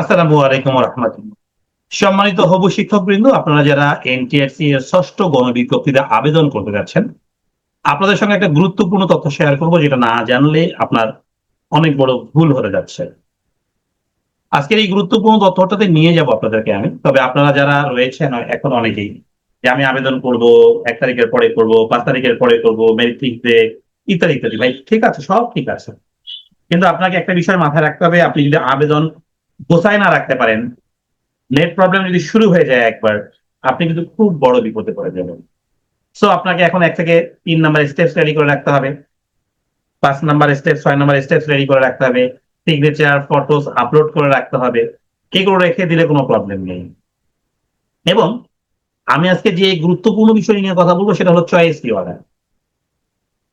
আসসালামু আলাইকুম রহমতুল্লাহ সম্মানিত হবু শিক্ষকবৃন্দ, আপনারা যারা এনটিআরসি এর ষষ্ঠ গণবিজ্ঞপ্তিতে আবেদন করতে যাচ্ছেন, আপনাদের সঙ্গে একটা গুরুত্বপূর্ণ তথ্য শেয়ার করব, যেটা না জানলে আপনার অনেক বড় ভুল হয়ে যাচ্ছে। আজকের এই গুরুত্বপূর্ণ তথ্যটাতে নিয়ে যাব আপনাদেরকে আমি। তবে আপনারা যারা রয়েছেন, এখন অনেকেই, যে আমি আবেদন করব, এক তারিখের পরে করব, পাঁচ তারিখের পরে করব মেরিট লিখতে ইত্যাদি ইত্যাদি। ভাই, ঠিক আছে, সব ঠিক আছে। কিন্তু আপনাকে একটা বিষয় মাথায় রাখতে হবে, আপনি যদি আবেদন গোছায় না রাখতে পারেন নেট প্রবলেম যদি শুরু হয়ে যায় একবার, আপনি কিন্তু খুব বড় বিপদে পড়ে যাবেন। সো আপনাকে এখন এক থেকে তিন নাম্বার স্টেপস রেডি করে রাখতে হবে। পাঁচ নাম্বার স্টেপ ছয় নাম্বার স্টেপস রেডি করে রাখতে হবে। সিগনেচার ফটোস আপলোড করে রাখতে হবে। এগুলো রেখে দিলে কোনো প্রবলেম নেই। এবং আমি আজকে যে গুরুত্বপূর্ণ বিষয় নিয়ে কথা বলব সেটা হলো চয়েস রিঅর্ডার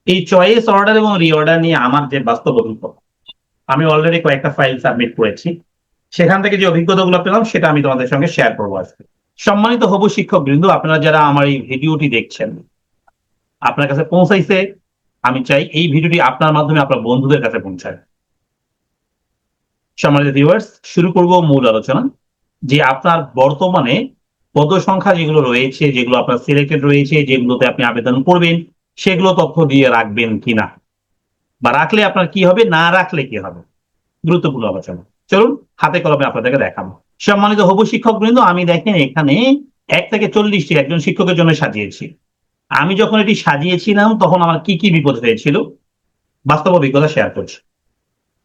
এই চয়েস অর্ডার এবং রিঅর্ডার নিয়ে আমার যে বাস্তব অভিজ্ঞতা, আমি অলরেডি কয়েকটা ফাইল সাবমিট করেছি। সেখান থেকে যে অভিজ্ঞতাগুলো পেলাম, সেটা আমি তোমাদের সঙ্গে শেয়ার করব আজকে। সম্মানিত হবু শিক্ষক বৃন্দ আপনারা যারা আমার এই ভিডিওটি দেখছেন, আপনার কাছে পৌঁছাইছে, আমি চাই এই ভিডিওটি আপনার মাধ্যমে আপনার বন্ধুদের কাছে পৌঁছায়। সম্মানিত ভিউয়ার্স শুরু করব মূল আলোচনা, যে আপনার বর্তমানে পদ সংখ্যা যেগুলো রয়েছে, যেগুলো আপনার সিলেক্টেড রয়েছে, যেগুলোতে আপনি আবেদন করবেন, সেগুলো তথ্য দিয়ে রাখবেন কিনা? বা রাখলে আপনার কি হবে, না রাখলে কি হবে? গুরুত্বপূর্ণ আলোচনা। চলুন হাতে কলমে আপনাদেরকে দেখাবো। সম্মানিত হবু শিক্ষক বৃন্দ আমি দেখেন এখানে এক থেকে চল্লিশটি একজন শিক্ষকের জন্য সাজিয়েছি। আমি যখন এটি সাজিয়েছিলাম, তখন আমার কি কি বিপদ হয়েছিল, বাস্তব অভিজ্ঞতা শেয়ার করছি।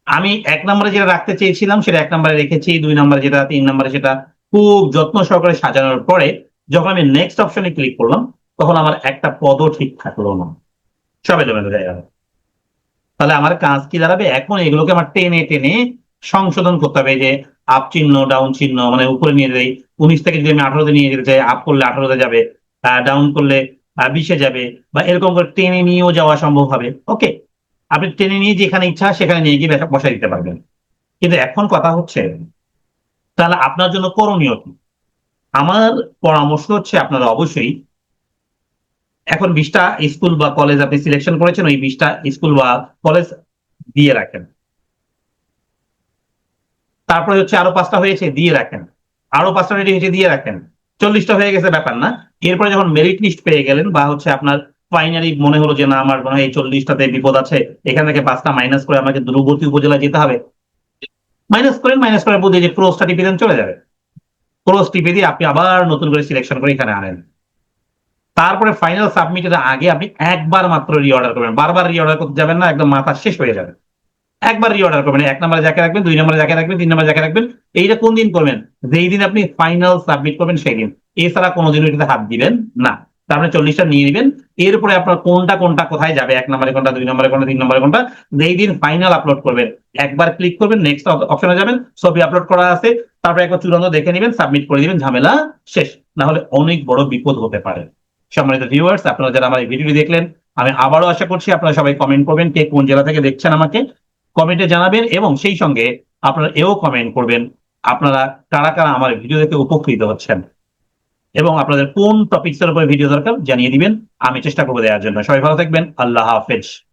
আমি এক নম্বরে যেটা রাখতে চেয়েছিলাম, সেটা এক নম্বরে রেখেছি, দুই নম্বরে যেটা, তিন নম্বরে সেটা খুব যত্ন সহকারে সাজানোর পরে যখন আমি নেক্সট অপশনে ক্লিক করলাম, তখন আমার একটা পদও ঠিক থাকল না। সব হয়ে গেল। তাহলে আমার কাজ কি দাঁড়াবে? এখন এগুলোকে আমার টেনে টেনে সংশোধন করতে হবে যে আপ চিহ্ন ডাউন চিহ্ন মানে উপরে নিয়ে যাই উনিশ থেকে যদি আমি আঠারোতে নিয়ে যেতে চাই আপ করলে আঠারোতে যাবে ডাউন করলে বিশে যাবে, বা এরকম করে টেনে নিয়েও যাওয়া সম্ভব হবে। ওকে আপনি টেনে নিয়ে যেখানে ইচ্ছা সেখানে নিয়ে গিয়ে বসাই দিতে পারবেন। কিন্তু এখন কথা হচ্ছে, তাহলে আপনার জন্য করণীয় কি? আমার পরামর্শ হচ্ছে আপনারা অবশ্যই এখন বিশটা স্কুল বা কলেজ আপনি সিলেকশন করেছেন, ওই বিশটা স্কুল বা কলেজ দিয়ে রাখেন। তারপরে হচ্ছে আরও পাঁচটা হয়েছে, দিয়ে রাখেন। আরও পাঁচটা রেডি হয়েছে দিয়ে রাখেন। চল্লিশটা হয়ে গেছে, ব্যাপার না। এরপরে যখন মেরিট লিস্ট পেয়ে গেলেন বা হচ্ছে আপনার ফাইনালি মনে হলো যে না, আমার মনে হয় এই চল্লিশটাতে বিপদ আছে, এখান থেকে পাঁচটা মাইনাস করে আমাকে দূরবর্তী উপজেলায় যেতে হবে। মাইনাস করেন মাইনাস করার বুঝে যে ক্রোসটা টিপে দেন, চলে যাবে। ক্রোস টিপে দিয়ে আপনি আবার নতুন করে সিলেকশন করে এখানে আনেন। তারপরে ফাইনাল সাবমিটের আগে আপনি একবার মাত্র রিঅর্ডার করবেন। বারবার রিঅর্ডার করতে যাবেন না, একদম মাথা শেষ হয়ে যাবে। একবার রিঅর্ডার করবেন, এক নম্বরে যাকে রাখবেন, দুই নম্বরে যাকে রাখবেন, তিন নম্বরে যাকে রাখবেন, এইটা কোন দিন করবেন? যেই দিন আপনি ফাইনাল সাবমিট করবেন সেই দিন এছাড়া কোনোদিন এটাতে হাত দিবেন না। তারপরে চল্লিশটা নিয়ে নেবেন। এরপরে আপনার কোনটা কোনটা কোথায় যাবে? এক নম্বরে কোনটা, দুই নম্বরে কোনটা, তিন নম্বরে কোনটা? যেই দিন ফাইনাল আপলোড করবেন, একবার ক্লিক করবেন নেক্সট অপশনে যাবেন, ছবি আপলোড করা আছে। তারপরে একবার চূড়ান্ত দেখে নেবেন সাবমিট করে দিবেন, ঝামেলা শেষ। না হলে অনেক বড় বিপদ হতে পারে। সম্মানিত ভিউয়ার্স আপনারা যারা আমার এই ভিডিওটি দেখলেন, আমি আবারও আশা করছি আপনারা সবাই কমেন্ট করবেন, কে কোন জেলা থেকে দেখছেন আমাকে। কমেন্টে জানাবেন এবং সেই সঙ্গে আপনারা এও কমেন্ট করবেন, আপনারা কারা কারা আমার ভিডিও দেখে উপকৃত হচ্ছেন। এবং আপনাদের কোন টপিকসের উপরে ভিডিও দরকার জানিয়ে দিবেন, আমি চেষ্টা করব দেওয়ার জন্য। সবাই ভালো থাকবেন, আল্লাহ হাফেজ।